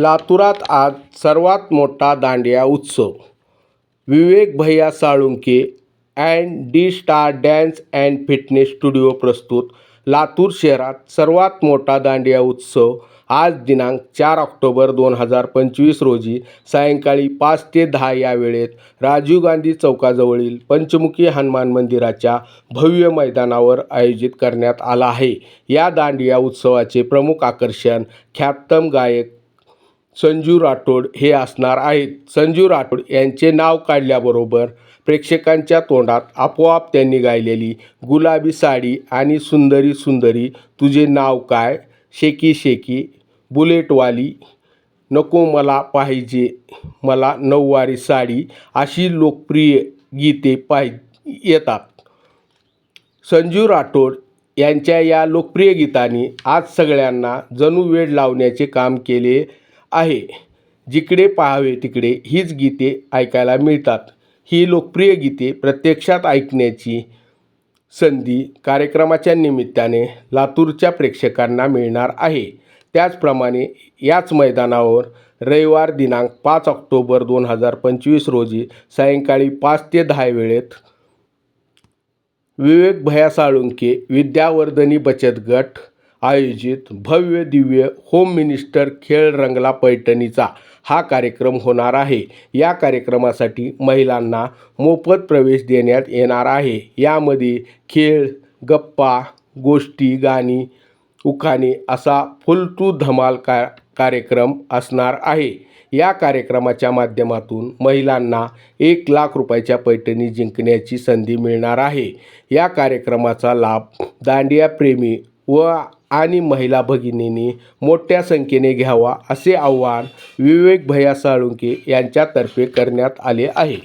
लातूरात आज सर्वात मोठा दांडिया उत्सव. विवेक भैया Salunke and D star dance and fitness studio प्रस्तुत लातूर शहरात सर्वात मोठा दांडिया उत्सव आज दिनांक चार ऑक्टोबर दोन हजार पंचवीस रोजी सायंकाळी पाच ते दहा या वेळेत राजीव गांधी चौकाजवळील पंचमुखी हनुमान मंदिराच्या भव्य मैदानावर आयोजित करण्यात आला आहे. या दांडिया उत्सवाचे प्रमुख आकर्षण ख्यातम गायक संजू राठोड हे असणार आहेत. संजू राठोड यांचे नाव काढल्याबरोबर प्रेक्षकांच्या तोंडात आपोआप त्यांनी गायलेली गुलाबी साडी आणि सुंदरी सुंदरी तुझे नाव काय? शेकी शेकी बुलेटवाली नको मला पाहिजे मला नऊवारी साडी अशी लोकप्रिय गीते पाहि येतात. संजू राठोड यांच्या या लोकप्रिय गीतांनी आज सगळ्यांना जणू वेड लावण्याचे काम केले. आहे. जिकडे पाहावे तिकडे हीच गीते ऐकायला मिळतात. ही लोकप्रिय गीते प्रत्यक्षात ऐकण्याची संधी कार्यक्रमाच्या निमित्ताने लातूरच्या प्रेक्षकांना मिळणार आहे. त्याचप्रमाणे याच मैदानावर रविवार दिनांक पाच ऑक्टोबर दोन हजार पंचवीस रोजी सायंकाळी पाच ते दहा वेळेत विवेक भया साळुंके विद्यावर्धनी बचत गट आयोजित भव्य दिव्य होम मिनिस्टर खेळ रंगला पैठणीचा हा कार्यक्रम होणार आहे. या कार्यक्रमासाठी महिलांना मोफत प्रवेश देण्यात येणार आहे. यामध्ये खेळ गप्पा गोष्टी गाणी उखाणे असा फुल टू धमाल का कार्यक्रम असणार आहे. या कार्यक्रमाच्या माध्यमातून महिलांना एक लाख रुपयाच्या पैठणी जिंकण्याची संधी मिळणार आहे. या कार्यक्रमाचा लाभ दांडिया प्रेमी व आणि महिला भगिनींनी मोठ्या संख्येने घ्यावा असे आवाहन विवेक भैया साळुंके यांच्यातर्फे करण्यात आले आहे.